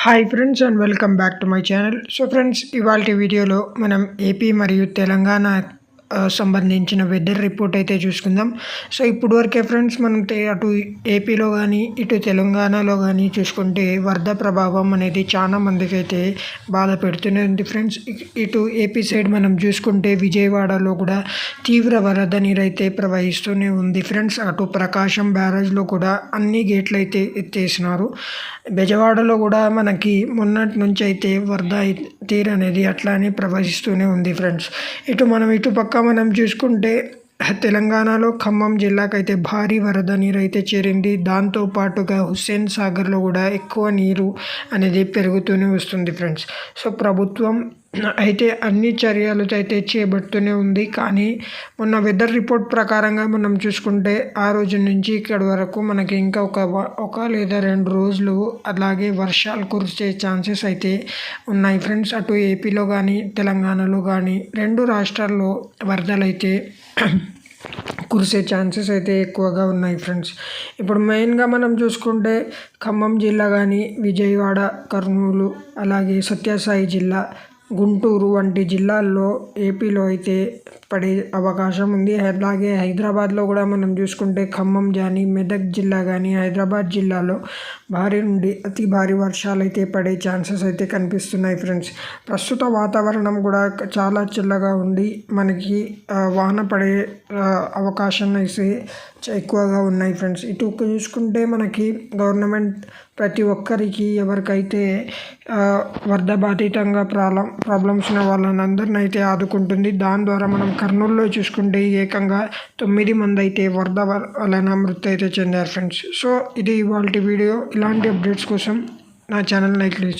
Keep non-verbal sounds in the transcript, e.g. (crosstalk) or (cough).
Hi friends and welcome back to my channel so friends ఇవాళ వీడియోలో మనం AP మరియు తెలంగాణ సంబంధించిన వెదర్ రిపోర్ట్ అయితే చూసుకుందాం. సో ఇప్పుడు వరకే ఫ్రెండ్స్ మనం అటు ఏపీలో కానీ ఇటు తెలంగాణలో కానీ చూసుకుంటే వరద ప్రభావం అనేది చాలా మందికి అయితే బాధ పెడుతూనే ఉంది ఫ్రెండ్స్. ఇటు ఏపీ సైడ్ మనం చూసుకుంటే విజయవాడలో కూడా తీవ్ర వరద నీరు అయితే ప్రవహిస్తూనే ఉంది ఫ్రెండ్స్. అటు ప్రకాశం బ్యారేజ్లో కూడా అన్ని గేట్లు అయితే ఎత్తేసినారు. బెజవాడలో కూడా మనకి మొన్నటి నుంచి అయితే వరద తీరు అనేది అట్లానే ప్రవహిస్తూనే ఉంది ఫ్రెండ్స్. ఇటు మనం ఇటు పక్క మనం చూసుకుంటే తెలంగాణలో ఖమ్మం జిల్లాకైతే భారీ వరద నీరు అయితే చేరింది. దాంతో పాటుగా హుస్సేన్ సాగర్లో కూడా ఎక్కువ నీరు అనేది పెరుగుతూనే వస్తుంది ఫ్రెండ్స్. సో ప్రభుత్వం అయితే అన్ని చర్యలు అయితే చేపడుతూనే ఉంది. కానీ మొన్న వెదర్ రిపోర్ట్ ప్రకారంగా మనం చూసుకుంటే ఆ రోజు నుంచి ఇక్కడ వరకు మనకి ఇంకా ఒక ఒక లేదా రెండు రోజులు అలాగే వర్షాలు కురిసే ఛాన్సెస్ అయితే ఉన్నాయి ఫ్రెండ్స్. అటు ఏపీలో కానీ తెలంగాణలో కానీ రెండు రాష్ట్రాల్లో వరదలు అయితే (clears throat) కురిసే ఛాన్సెస్ అయితే ఎక్కువగా ఉన్నాయి ఫ్రెండ్స్. ఇప్పుడు మెయిన్గా మనం చూసుకుంటే ఖమ్మం జిల్లా కానీ విజయవాడ కర్నూలు అలాగే సత్యసాయి జిల్లా గుంటూరు వంటి జిల్లాల్లో ఏపీలో అయితే పడే అవకాశం ఉంది. అలాగే హైదరాబాద్లో కూడా మనం చూసుకుంటే ఖమ్మం కానీ మెదక్ జిల్లా కానీ హైదరాబాద్ జిల్లాలో భారీ నుండి అతి భారీ వర్షాలు అయితే పడే ఛాన్సెస్ అయితే కనిపిస్తున్నాయి ఫ్రెండ్స్. ప్రస్తుత వాతావరణం కూడా చాలా చల్లగా ఉండి మనకి వాన పడే అవకాశం అయితే చ- ఎక్కువగా ఉన్నాయి ఫ్రెండ్స్. ఇటు చూసుకుంటే మనకి గవర్నమెంట్ ప్రతి ఒక్కరికి ఎవరికైతే వరద బాధితంగా ప్రాబ్లం ప్రాబ్లమ్స్ ఉన్న వాళ్ళని అందరిని అయితే ఆదుకుంటుంది. దాని ద్వారా మనం కర్నూలులో చూసుకుంటే ఏకంగా తొమ్మిది మంది అయితే వరద వలన మృతి అయితే చెందారు ఫ్రెండ్స్ సో ఇది ఇవాళ వీడియో. ఇలాంటి అప్డేట్స్ కోసం నా ఛానల్ లైక్